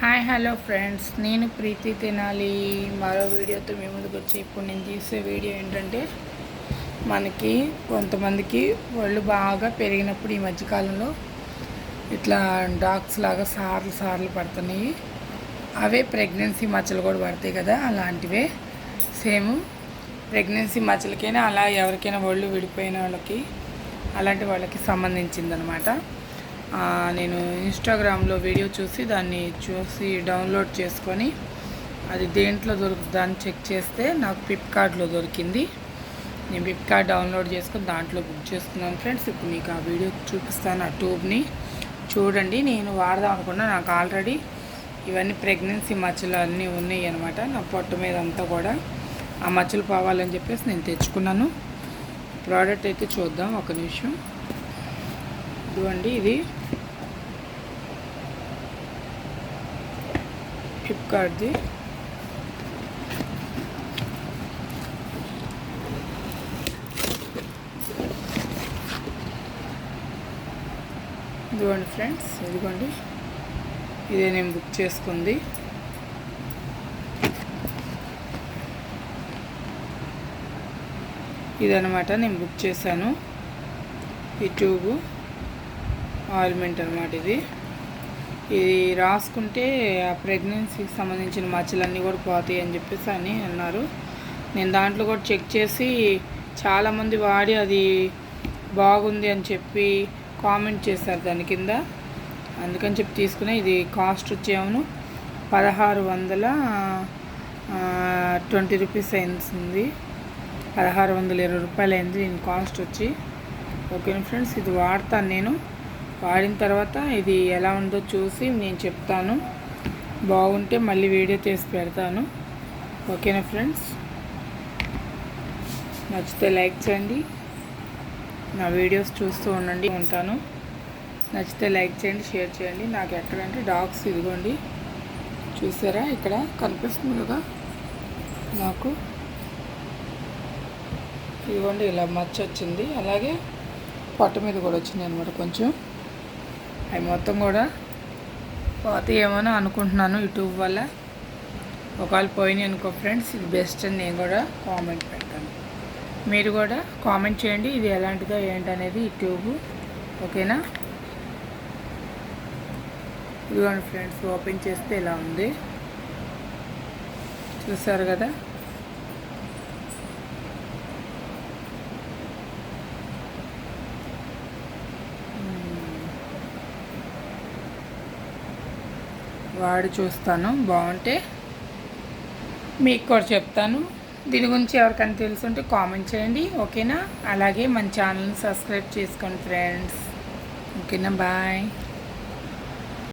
Hi hello friends. నేను ప్రీతి తినాలి. మరో వీడియోతో మీ ముందుకు వచ్చి ఇప్పుడు నేను తీసే వీడియో ఏంటంటే మనకి కొంతమందికి ఒళ్ళు బాగా పెరిగినప్పుడు ఈ మధ్యకాలంలో ఇట్లా డాగ్స్ లాగా సార్లు సార్లు పడుతున్నాయి. అవే ప్రెగ్నెన్సీ మచ్చలు కూడా పడతాయి కదా అలాంటివే. సేమ్ ప్రెగ్నెన్సీ మచ్చలకైనా అలా ఎవరికైనా ఒళ్ళు విడిపోయిన వాళ్ళకి అలాంటి వాళ్ళకి సంబంధించిందనమాట. నేను ఇన్స్టాగ్రామ్లో వీడియో చూసి దాన్ని చూసి డౌన్లోడ్ చేసుకొని అది దేంట్లో దొరుకుతుందని చెక్ చేస్తే నాకు ఫ్లిప్కార్ట్లో దొరికింది. నేను ఫ్లిప్కార్ట్ డౌన్లోడ్ చేసుకొని దాంట్లో బుక్ చేసుకున్నాను ఫ్రెండ్స్. ఇప్పుడు మీకు ఆ వీడియో చూపిస్తాను ఆ ట్యూబ్ని. చూడండి నేను వాడదాం అనుకున్నా. నాకు ఆల్రెడీ ఇవన్నీ ప్రెగ్నెన్సీ మచ్చలు అన్నీ ఉన్నాయి అనమాట నా పొట్టు మీద అంతా కూడా ఆ మచ్చలు పోవాలని చెప్పేసి నేను తెచ్చుకున్నాను. ప్రోడక్ట్ అయితే చూద్దాం ఒక నిమిషం. ఇదిగోండి ఇది ఫ్లిప్కార్ట్ది ఇదిగోండి ఫ్రెండ్స్ ఇదిగోండి. ఇదే నేను బుక్ చేసుకుంది. ఇదనమాట నేను బుక్ చేశాను. ఈ ట్యూబు ఆయిల్మెంట్ అనమాట ఇది. ఇది రాసుకుంటే ఆ ప్రెగ్నెన్సీకి సంబంధించిన మచ్చలన్నీ కూడా పోతాయి అని చెప్పేసి అని అన్నారు. నేను దాంట్లో కూడా చెక్ చేసి చాలామంది వాడి అది బాగుంది అని చెప్పి కామెంట్ చేశారు దాని కింద. అందుకని చెప్పి తీసుకునే ఇది కాస్ట్ వచ్చేమను పదహారు వందల ట్వంటీ రూపీస్ అయింది. పదహారు వందల ఇరవై రూపాయలు అయింది. దీని కాస్ట్ వచ్చి. Okay friends? ఇది వాడతాను నేను. వాడిన తర్వాత ఇది ఎలా ఉందో చూసి నేను చెప్తాను. బాగుంటే మళ్ళీ వీడియో తీసి పెడతాను. ఓకేనా ఫ్రెండ్స్? నచ్చితే లైక్ చేయండి. నా వీడియోస్ చూస్తూ ఉండండి. ఉంటాను. నచ్చితే లైక్ చేయండి షేర్ చేయండి. నాకు ఎక్కడంటే డాగ్స్ ఇదిగోండి. చూసారా? ఇక్కడ కనిపిస్తుంది కదా? నాకు. ఇదిగోండి ఇలా మచ్చ వచ్చింది అలాగే పొట్ట మీద కూడా వచ్చింది అనమాట కొంచెం. అవి మొత్తం కూడా ఏమో అనుకుంటున్నాను యూట్యూబ్ వల్ల. ఒకవేళ పోయినాయి అనుకో ఫ్రెండ్స్ ఇది బెస్ట్ అని నేను కూడా కామెంట్ పెడతాను. మీరు కూడా కామెంట్ చేయండి ఇది ఎలాంటిదో ఏంటనేది యూట్యూబ్. ఓకేనా? ఇదిగోండి ఫ్రెండ్స్ ఓపెన్ చేస్తే ఇలా ఉంది. చూసారు కదా? వాడి చూస్తాను బాగుంటే మీకు కూడా చెప్తాను. దీని గురించి ఎవరికైనా తెలుసుంటే కామెంట్ చేయండి ఓకేనా? అలాగే మన ఛానల్ని సబ్స్క్రైబ్ చేసుకోండి ఫ్రెండ్స్ ఓకేనా? బాయ్